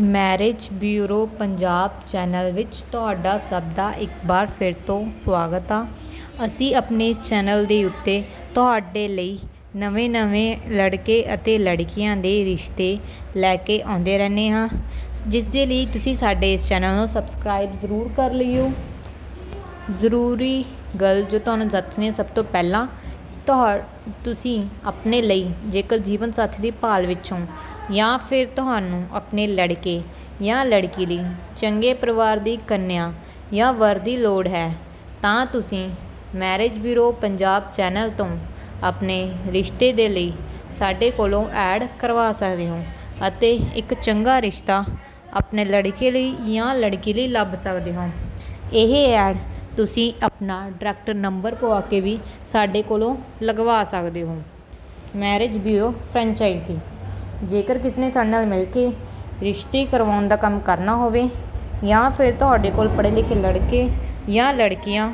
Marriage bureau Punjab channel ਵਿੱਚ ਤੁਹਾਡਾ ਸਭ ਦਾ ਇੱਕ ਵਾਰ ਫਿਰ ਤੋਂ ਸਵਾਗਤ ਆ। ਅਸੀਂ ਆਪਣੇ ਇਸ ਚੈਨਲ ਦੇ ਉੱਤੇ ਤੁਹਾਡੇ ਲਈ ਨਵੇਂ ਨਵੇਂ ਲੜਕੇ ਅਤੇ ਲੜਕੀਆਂ ਦੇ ਰਿਸ਼ਤੇ ਲੈ ਕੇ ਆਉਂਦੇ ਰਹਿੰਦੇ ਹਾਂ। ਜਿਸ ਦੇ ਲਈ ਤੁਸੀਂ ਸਾਡੇ ਇਸ ਚੈਨਲ ਨੂੰ ਸਬਸਕ੍ਰਾਈਬ ਜ਼ਰੂਰ ਕਰ ਲਿਓ। ਜ਼ਰੂਰੀ ਗੱਲ ਜੋ ਤੁਹਾਨੂੰ ਦੱਸਣੀ ਸਭ ਤੋਂ ਪਹਿਲਾਂ ਤੁਹਾ ਤੁਸੀਂ ਆਪਣੇ ਲਈ ਜੇਕਰ ਜੀਵਨ ਸਾਥੀ ਦੀ ਭਾਲ ਵਿੱਚੋਂ ਜਾਂ ਫਿਰ ਤੁਹਾਨੂੰ ਆਪਣੇ ਲੜਕੇ ਜਾਂ ਲੜਕੀ ਲਈ ਚੰਗੇ ਪਰਿਵਾਰ ਦੀ ਕੰਨਿਆ ਜਾਂ ਵਰ ਦੀ ਲੋੜ ਹੈ, ਤਾਂ ਤੁਸੀਂ ਮੈਰਿਜ ਬਿਊਰੋ ਪੰਜਾਬ ਚੈਨਲ ਤੋਂ ਆਪਣੇ ਰਿਸ਼ਤੇ ਦੇ ਲਈ ਸਾਡੇ ਕੋਲੋਂ ਐਡ ਕਰਵਾ ਸਕਦੇ ਹੋ ਅਤੇ ਇੱਕ ਚੰਗਾ ਰਿਸ਼ਤਾ ਆਪਣੇ ਲੜਕੇ ਲਈ ਜਾਂ ਲੜਕੀ ਲਈ ਲੱਭ ਸਕਦੇ ਹੋ। ਇਹ ਐਡ ਤੁਸੀਂ ਆਪਣਾ ਡਾਇਰੈਕਟ ਨੰਬਰ ਪਵਾ ਕੇ ਵੀ ਸਾਡੇ ਕੋਲੋਂ ਲਗਵਾ ਸਕਦੇ ਹੋ। ਮੈਰਿਜ ਬਿਊਰੋ ਫਰੈਂਚਾਈਜ਼ੀ ਜੇਕਰ ਕਿਸੇ ਨੇ ਸਾਡੇ ਨਾਲ ਮਿਲ ਕੇ ਰਿਸ਼ਤੇ ਕਰਵਾਉਣ ਦਾ ਕੰਮ ਕਰਨਾ ਹੋਵੇ ਜਾਂ ਫਿਰ ਤੁਹਾਡੇ ਕੋਲ ਪੜ੍ਹੇ ਲਿਖੇ ਲੜਕੇ ਜਾਂ ਲੜਕੀਆਂ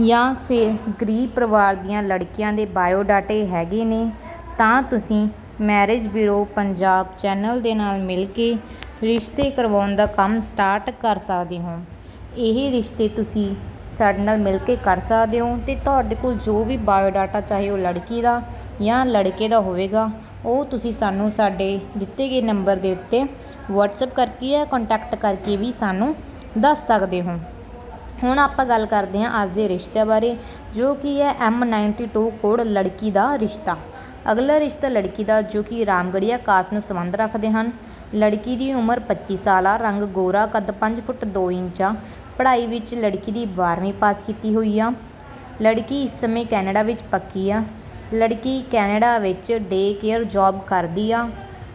ਜਾਂ ਫਿਰ ਗਰੀਬ ਪਰਿਵਾਰ ਦੀਆਂ ਲੜਕੀਆਂ ਦੇ ਬਾਇਓ ਡਾਟੇ ਹੈਗੇ ਨੇ, ਤਾਂ ਤੁਸੀਂ ਮੈਰਿਜ ਬਿਊਰੋ ਪੰਜਾਬ ਚੈਨਲ ਦੇ ਨਾਲ ਮਿਲ ਕੇ ਰਿਸ਼ਤੇ ਕਰਵਾਉਣ ਦਾ ਕੰਮ ਸਟਾਰਟ ਕਰ ਸਕਦੇ ਹੋ। ਇਹ ਰਿਸ਼ਤੇ ਤੁਸੀਂ ਸਾਡੇ ਨਾਲ ਮਿਲ ਕੇ ਕਰ ਸਕਦੇ ਹੋ ਅਤੇ ਤੁਹਾਡੇ ਕੋਲ ਜੋ ਵੀ ਬਾਇਓਡਾਟਾ ਚਾਹੇ ਉਹ ਲੜਕੀ ਦਾ ਜਾਂ ਲੜਕੇ ਦਾ ਹੋਵੇਗਾ, ਉਹ ਤੁਸੀਂ ਸਾਨੂੰ ਸਾਡੇ ਦਿੱਤੇ ਗਏ ਨੰਬਰ ਦੇ ਉੱਤੇ ਵਟਸਐਪ ਕਰਕੇ ਜਾਂ ਕੰਟੈਕਟ ਕਰਕੇ ਵੀ ਸਾਨੂੰ ਦੱਸ ਸਕਦੇ ਹੋ। ਹੁਣ ਆਪਾਂ ਗੱਲ ਕਰਦੇ ਹਾਂ ਅੱਜ ਦੇ ਰਿਸ਼ਤੇ ਬਾਰੇ, ਜੋ ਕਿ ਹੈ M92 ਕੋਡ ਲੜਕੀ ਦਾ ਰਿਸ਼ਤਾ। ਅਗਲਾ ਰਿਸ਼ਤਾ ਲੜਕੀ ਦਾ, ਜੋ ਕਿ ਰਾਮਗੜੀਆ ਕਾਸ ਨੂੰ ਸੰਬੰਧ ਰੱਖਦੇ ਹਨ। ਲੜਕੀ ਦੀ ਉਮਰ 25 ਸਾਲ ਆ, ਰੰਗ ਗੋਰਾ, ਕੱਦ 5 ਫੁੱਟ 2 ਇੰਚ ਆ ਪੜ੍ਹਾਈ ਵਿੱਚ ਲੜਕੀ ਦੀ 12ਵੀਂ ਪਾਸ ਕੀਤੀ ਹੋਈ ਆ। ਲੜਕੀ ਇਸ ਸਮੇਂ ਕੈਨੇਡਾ ਵਿੱਚ ਪੱਕੀ ਆ। ਲੜਕੀ ਕੈਨੇਡਾ ਵਿੱਚ ਡੇ ਕੇਅਰ ਜੌਬ ਕਰਦੀ ਆ।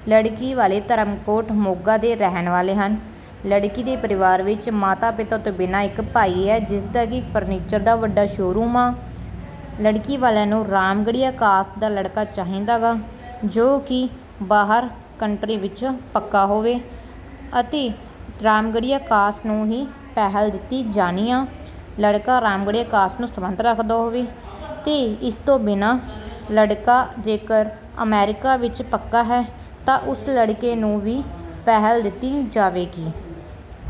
ਲੜਕੀ ਵਾਲੇ ਧਰਮਕੋਟ ਮੋਗਾ ਦੇ ਰਹਿਣ ਵਾਲੇ ਹਨ। ਲੜਕੀ ਦੇ ਪਰਿਵਾਰ ਵਿੱਚ ਮਾਤਾ ਪਿਤਾ ਤੋਂ ਬਿਨਾਂ ਇੱਕ ਭਾਈ ਹੈ, ਜਿਸ ਦਾ ਕਿ ਫਰਨੀਚਰ ਦਾ ਵੱਡਾ ਸ਼ੋਰੂਮ ਆ। ਲੜਕੀ ਵਾਲਿਆਂ ਨੂੰ ਰਾਮਗੜੀਆ ਕਾਸਟ ਦਾ ਲੜਕਾ ਚਾਹੀਦਾਗਾ ਜੋ ਕਿ ਬਾਹਰ ਕੰਟਰੀ ਵਿੱਚ ਪੱਕਾ ਹੋਵੇ ਅਤੇ ਰਾਮਗੜੀਆ ਕਾਸਟ ਨੂੰ ਹੀ ਪਹਿਲ ਦਿੱਤੀ ਜਾਣੀ ਆ ਲੜਕਾ ਰਾਮਗੜੀਆ ਕਾਸਟ ਨੂੰ ਸੰਬੰਧ ਰੱਖਦਾ ਹੋਵੇ ਅਤੇ ਇਸ ਤੋਂ ਬਿਨਾਂ ਲੜਕਾ ਜੇਕਰ ਅਮੈਰੀਕਾ ਵਿੱਚ ਪੱਕਾ ਹੈ ਤਾਂ ਉਸ ਲੜਕੇ ਨੂੰ ਵੀ ਪਹਿਲ ਦਿੱਤੀ ਜਾਵੇਗੀ।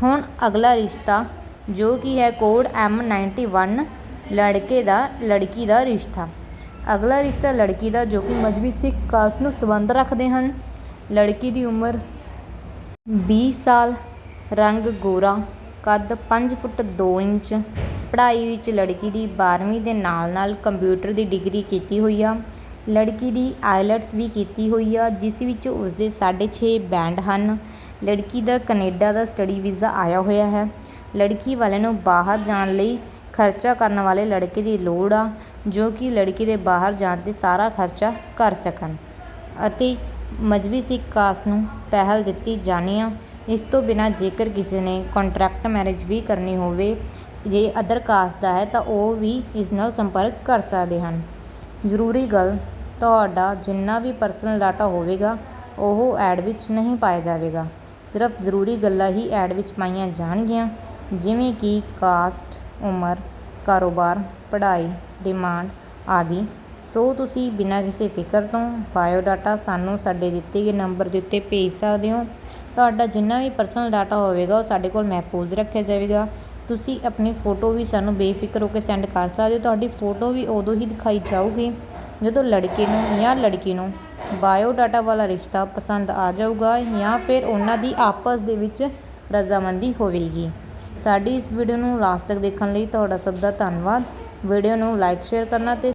ਹੁਣ ਅਗਲਾ ਰਿਸ਼ਤਾ, ਜੋ ਕਿ ਹੈ ਕੋਡ M91 ਲੜਕੇ ਦਾ, ਲੜਕੀ ਦਾ ਰਿਸ਼ਤਾ। ਅਗਲਾ ਰਿਸ਼ਤਾ ਲੜਕੀ ਦਾ, ਜੋ ਕਿ ਮਜਬੀ ਸਿੱਖ ਕਾਸਟ ਨੂੰ ਸੰਬੰਧ ਰੱਖਦੇ ਹਨ। ਲੜਕੀ ਦੀ ਉਮਰ 20 ਸਾਲ, ਰੰਗ ਗੋਰਾ। ਕੱਦ ਪੰਜ ਫੁੱਟ ਦੋ ਇੰਚ। ਪੜ੍ਹਾਈ ਵਿੱਚ ਲੜਕੀ ਦੀ 12ਵੀਂ ਦੇ ਨਾਲ ਨਾਲ ਕੰਪਿਊਟਰ ਦੀ ਡਿਗਰੀ ਕੀਤੀ ਹੋਈ ਆ। ਲੜਕੀ ਦੀ ਆਈਲੈਟਸ ਵੀ ਕੀਤੀ ਹੋਈ ਆ, ਜਿਸ ਵਿੱਚ ਉਸਦੇ 6.5 ਬੈਂਡ ਹਨ। ਲੜਕੀ ਦਾ ਕਨੇਡਾ ਦਾ ਸਟੱਡੀ ਵੀਜ਼ਾ ਆਇਆ ਹੋਇਆ ਹੈ। ਲੜਕੀ ਵਾਲਿਆਂ ਨੂੰ ਬਾਹਰ ਜਾਣ ਲਈ ਖਰਚਾ ਕਰਨ ਵਾਲੇ ਲੜਕੇ ਦੀ ਲੋੜ ਆ, ਜੋ ਕਿ ਲੜਕੀ ਦੇ ਬਾਹਰ ਜਾਣ 'ਤੇ ਸਾਰਾ ਖਰਚਾ ਕਰ ਸਕਣ। ਅਤੇ ਮਜਬੀ ਸਿੱਖ ਕਾਸਟ ਨੂੰ ਪਹਿਲ ਦਿੱਤੀ ਜਾਣੀ ਆ। ਇਸ ਤੋਂ ਬਿਨਾਂ ਜੇਕਰ ਕਿਸੇ ਨੇ ਕੰਟਰੈਕਟ ਮੈਰਿਜ ਵੀ ਕਰਨੀ ਹੋਵੇ, ਜੇ ਅਦਰ ਕਾਸਟ ਦਾ ਹੈ, ਤਾਂ ਉਹ ਵੀ ਇਸ ਨਾਲ ਸੰਪਰਕ ਕਰ ਸਕਦੇ ਹਨ। ਜ਼ਰੂਰੀ ਗੱਲ, ਤੁਹਾਡਾ ਜਿੰਨਾ ਵੀ ਪਰਸਨਲ ਡਾਟਾ ਹੋਵੇਗਾ, ਉਹ ਐਡ ਵਿੱਚ ਨਹੀਂ ਪਾਇਆ ਜਾਵੇਗਾ। ਸਿਰਫ ਜ਼ਰੂਰੀ ਗੱਲਾਂ ਹੀ ਐਡ ਵਿੱਚ ਪਾਈਆਂ ਜਾਣਗੀਆਂ, ਜਿਵੇਂ ਕਿ ਕਾਸਟ ਉਮਰ, ਕਾਰੋਬਾਰ, ਪੜ੍ਹਾਈ ਡਿਮਾਂਡ ਆਦਿ। ਸੋ ਤੁਸੀਂ ਬਿਨਾਂ ਕਿਸੇ ਫਿਕਰ ਤੋਂ ਬਾਇਓਡਾਟਾ ਸਾਨੂੰ ਸਾਡੇ ਦਿੱਤੇ ਗਏ ਨੰਬਰ ਦੇ ਉੱਤੇ ਭੇਜ ਸਕਦੇ ਹੋ। ਤੁਹਾਡਾ ਜਿੰਨਾ ਵੀ ਪਰਸਨਲ ਡਾਟਾ ਹੋਵੇਗਾ, ਉਹ ਸਾਡੇ ਕੋਲ ਮਹਿਫੂਜ਼ ਰੱਖਿਆ ਜਾਵੇਗਾ। ਤੁਸੀਂ ਆਪਣੀ ਫੋਟੋ ਵੀ ਸਾਨੂੰ ਬੇਫਿਕਰ ਹੋ ਕੇ ਸੈਂਡ ਕਰ ਸਕਦੇ ਹੋ। ਤੁਹਾਡੀ ਫੋਟੋ ਵੀ ਉਦੋਂ ਹੀ ਦਿਖਾਈ ਜਾਊਗੀ ਜਦੋਂ ਲੜਕੇ ਨੂੰ ਜਾਂ ਲੜਕੀ ਨੂੰ ਬਾਇਓਡਾਟਾ ਵਾਲਾ ਰਿਸ਼ਤਾ ਪਸੰਦ ਆ ਜਾਊਗਾ ਜਾਂ ਫਿਰ ਉਹਨਾਂ ਦੀ ਆਪਸ ਦੇ ਵਿੱਚ ਰਜ਼ਾਮੰਦੀ ਹੋਵੇਗੀ। ਸਾਡੀ ਇਸ ਵੀਡੀਓ ਨੂੰ ਲਾਸਟ ਤੱਕ ਦੇਖਣ ਲਈ ਤੁਹਾਡਾ ਸਭ ਦਾ ਧੰਨਵਾਦ। ਵੀਡੀਓ ਨੂੰ ਲਾਈਕ ਸ਼ੇਅਰ ਕਰਨਾ ਤੇ